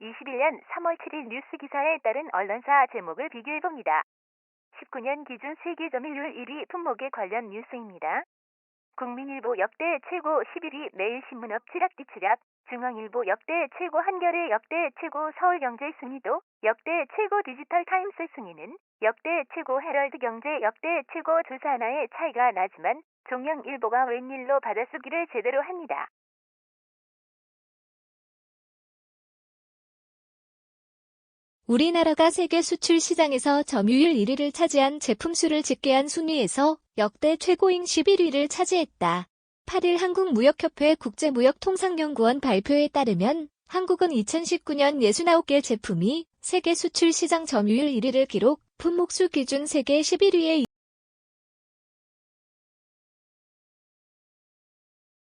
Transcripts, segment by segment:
2021년 3월 7일 뉴스 기사에 따른 언론사 제목을 비교해 봅니다. 19년 기준 세계 점유율 1위 품목에 관련 뉴스입니다. 국민일보 역대 최고 11위 매일신문업 쥐락뒤치락 중앙일보 역대 최고 한겨레 역대 최고 서울경제 순위도 역대 최고 디지털 타임스 순위는 역대 최고 헤럴드 경제 역대 최고 조사 하나의 차이가 나지만 종영일보가 웬일로 받아쓰기를 제대로 합니다. 우리나라가 세계 수출 시장에서 점유율 1위를 차지한 제품 수를 집계한 순위에서 역대 최고인 11위를 차지했다. 8일 한국무역협회 국제무역통상연구원 발표에 따르면 한국은 2019년 69개 제품이 세계 수출 시장 점유율 1위를 기록, 품목수 기준 세계 11위에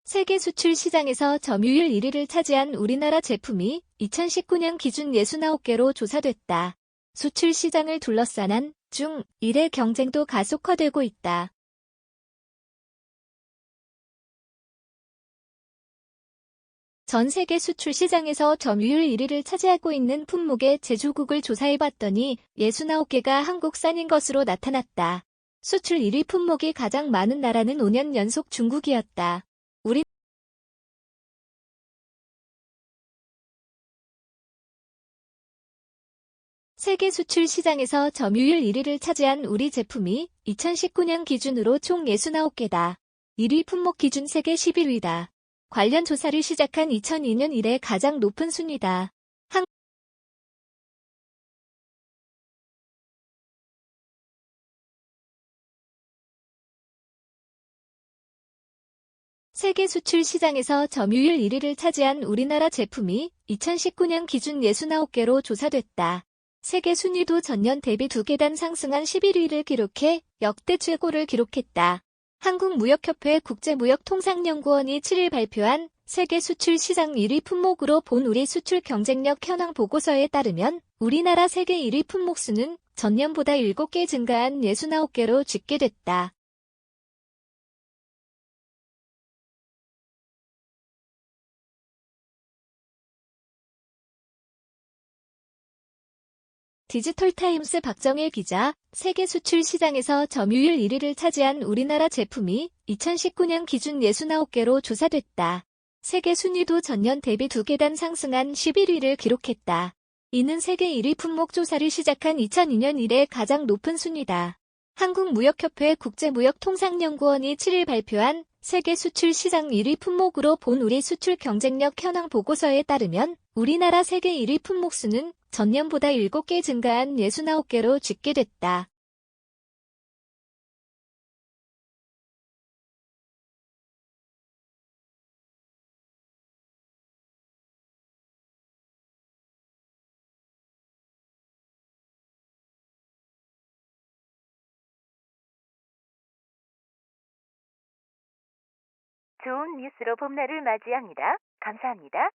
세계 수출 시장에서 점유율 1위를 차지한 우리나라 제품이 2019년 기준 69개로 조사됐다. 수출 시장을 둘러싼 중, 일의 경쟁도 가속화되고 있다. 전 세계 수출 시장에서 점유율 1위를 차지하고 있는 품목의 제조국을 조사해봤더니 69개가 한국산인 것으로 나타났다. 수출 1위 품목이 가장 많은 나라는 5년 연속 중국이었다. 세계 수출 시장에서 점유율 1위를 차지한 우리 제품이 2019년 기준으로 총 69개다. 1위 품목 기준 세계 11위다. 관련 조사를 시작한 2002년 이래 가장 높은 순위다. 한 세계 수출 시장에서 점유율 1위를 차지한 우리나라 제품이 2019년 기준 69개로 조사됐다. 세계 순위도 전년 대비 2계단 상승한 11위를 기록해 역대 최고를 기록했다. 한국무역협회 국제무역통상연구원이 7일 발표한 세계 수출 시장 1위 품목으로 본 우리 수출 경쟁력 현황 보고서에 따르면 우리나라 세계 1위 품목 수는 전년보다 7개 증가한 69개로 집계됐다. 디지털 타임스 박정일 기자, 세계 수출 시장에서 점유율 1위를 차지한 우리나라 제품이 2019년 기준 69개로 조사됐다. 세계 순위도 전년 대비 2계단 상승한 11위를 기록했다. 이는 세계 1위 품목 조사를 시작한 2002년 이래 가장 높은 순위다. 한국무역협회 국제무역통상연구원이 7일 발표한 세계 수출 시장 1위 품목으로 본 우리 수출 경쟁력 현황 보고서에 따르면 우리나라 세계 1위 품목 수는 전년보다 7개 증가한 69개로 집계됐다. 좋은 뉴스로 봄날을 맞이합니다. 감사합니다.